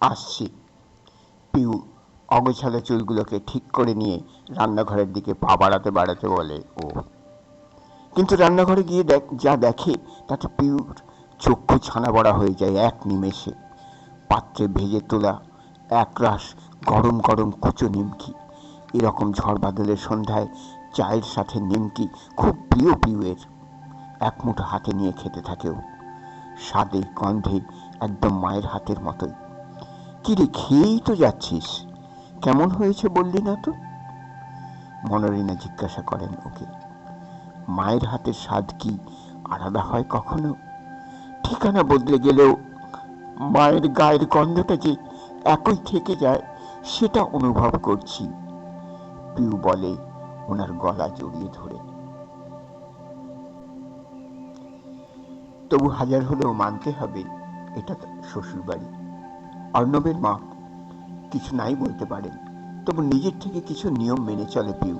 আসছি। পিউ অগোছালো চুলগুলোকে ঠিক করে নিয়ে রান্নাঘরের দিকে পা বাড়াতে বাড়াতে বলে, ও। কিন্তু রান্নাঘরে গিয়ে দেখ, যা দেখে তাতে পিউর চক্ষু ছানা বড়া হয়ে যায় এক নিমেষে। পাত্রে ভেজে তোলা এক একরাশ গরম গরম কুচো নিমকি, এরকম ঝড় বাদলের সন্ধ্যায় চায়ের সাথে নিমকি খুব প্রিয় পিউয়ের। এক মুঠো হাতে নিয়ে খেতে থাকেও স্বাদে গন্ধে একদম মায়ের হাতের মতোই। কিরে খেয়েই তো যাচ্ছিস। কেমন হয়েছে বললি না তো? মনোরিনা জিজ্ঞাসা করেন ওকে। মায়ের হাতের স্বাদ কি আলাদা হয় কখনো? ঠিকানা বদলে গেলেও মায়ের গায়ের গন্ধটা যে একই থেকে যায়, সেটা অনুভব করছি। পিউ বলে, ওনার গলা জড়িয়ে ধরে। তবু হাজার হলেও মানতে হবে, এটা শ্বশুর বাড়ি অর্ণবের মা কিছু নাই বলতে পারেন, তবু নিজের থেকে কিছু নিয়ম মেনে চলে পিউ,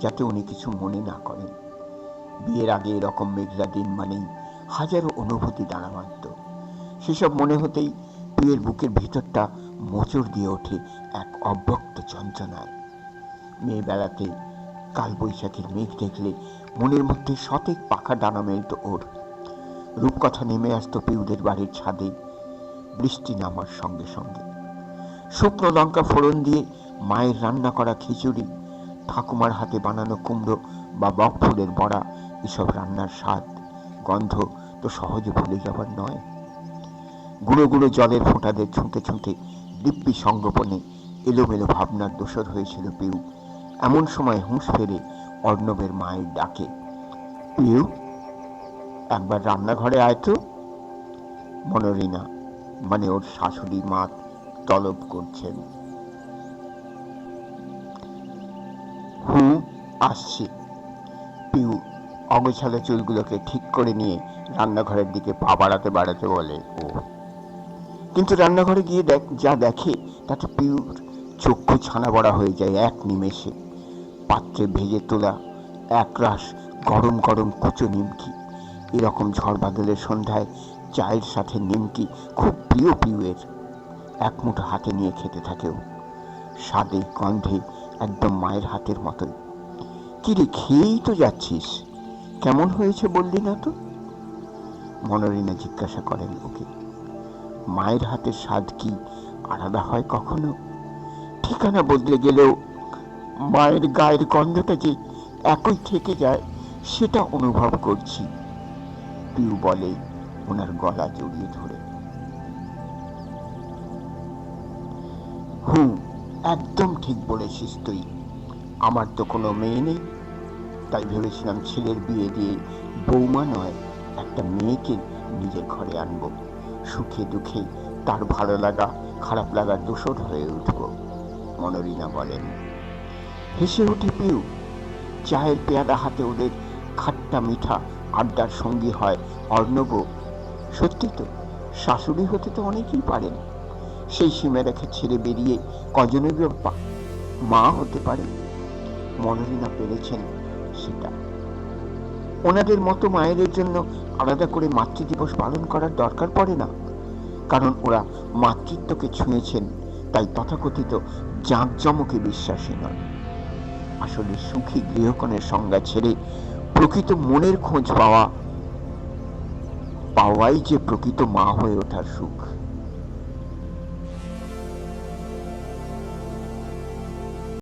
যাতে উনি কিছু মনে না করেন। বিয়ের আগে এরকম মেঘলা দিন মানেই হাজারো অনুভূতি দাঁড়া মানত সেসব মনে হতেই পিউয়ের বুকের ভিতরটা মোচড় দিয়ে ওঠে এক অব্যক্ত যন্ত্রণায়। মেয়ে বেলাতে কালবৈশাখীর মেঘ দেখলে মনের মধ্যে সতেক পাখা ডানা মেলত ওর। রূপকথা নেমে আসতো পিউদের বাড়ির ছাদে বৃষ্টি নামার সঙ্গে সঙ্গে। শুকনো লঙ্কা ফোড়ন দিয়ে মায়ের রান্না করা খিচুড়ি, ঠাকুমার হাতে বানানো কুমড়ো বা বক ফুলের বড়া, এসব রান্নার স্বাদ। গন্ধ তো সহজে ভুলে যাবার নয়। গুঁড়ো গুঁড়ো জলের ফোঁটাদের ছুঁতে ছুঁতে দিব্যি সংগোপনে এলোমেলো ভাবনার দোসর হয়েছিল পিউ। এমন সময় হুঁশ ফেরে অর্ণবের মায়ের ডাকে, পিউ, একবার রান্নাঘরে আয় তো। মনোরিনা মানে ওর শাশুড়ি মা তলব করছেন। হুম আসছি। পিউ অগোছালো চুলগুলোকে ঠিক করে নিয়ে রান্নাঘরের দিকে পা বাড়াতে বাড়াতে বলে, ও। কিন্তু রান্নাঘরে গিয়ে দেখ, যা দেখে তাতে পিউর চক্ষু ছানা বড়া হয়ে যায় এক নিমেষে। পাত্রে ভেজে তোলা একরাশ গরম গরম কুচো নিমকি। এরকম ঝড় বাদলের সন্ধ্যায় চায়ের সাথে নিমকি খুব প্রিয় পিউয়ের। এক মুঠো হাতে নিয়ে খেতে থাকেও স্বাদে, গন্ধে একদম মায়ের হাতের মতোই। কিরে, খেয়েই তো যাচ্ছিস। কেমন হয়েছে বললি না তো? মনোরিনা জিজ্ঞাসা করেন ওকে। মায়ের হাতের স্বাদ কি আলাদা হয় কখনো? ঠিকানা বদলে গেলেও মায়ের গায়ের গন্ধটা যে একই থেকে যায়, সেটা অনুভব করছি। পিউ বলে ওনার গলা জড়িয়ে ধরে। হুম, একদম ঠিক বলেছিস তুই। আমার তো কোনো মেয়ে নেই। তাই ভেবেছিলাম ছেলের বিয়ে দিয়ে বৌমা নয়, একটা মেয়েকে নিজের ঘরে আনব। সুখে দুঃখে তার ভালো লাগা, খারাপ লাগার দোষর হয়ে উঠব, মনোরিনা বলেন। হেসে উঠে পিউ, চায়ের পেয়াদা হাতে ওদের খাট্টা মিঠা আড্ডার সঙ্গী হয় অর্ণব সত্যি তো, শাশুড়ি হতে তো অনেকেই পারেন। সেই সীমা রেখে ছেড়ে বেরিয়ে কজনের মা হতে পারে মনোরিনা পেরেছেন সেটা। ওনাদের মতো মায়েদের জন্য আলাদা করে মাতৃদিবস পালন করার দরকার পড়ে না। কারণ ওরা মাতৃত্বকে ছুঁয়েছেন, তাই তথাকথিত জাঁকজমকে বিশ্বাসী নয় আসলে সুখী গৃহকোণের সংজ্ঞা ছেড়ে প্রকৃত মনের খোঁজ পাওয়া পাওয়াই যে প্রকৃত মা হয়ে ওঠার সুখ।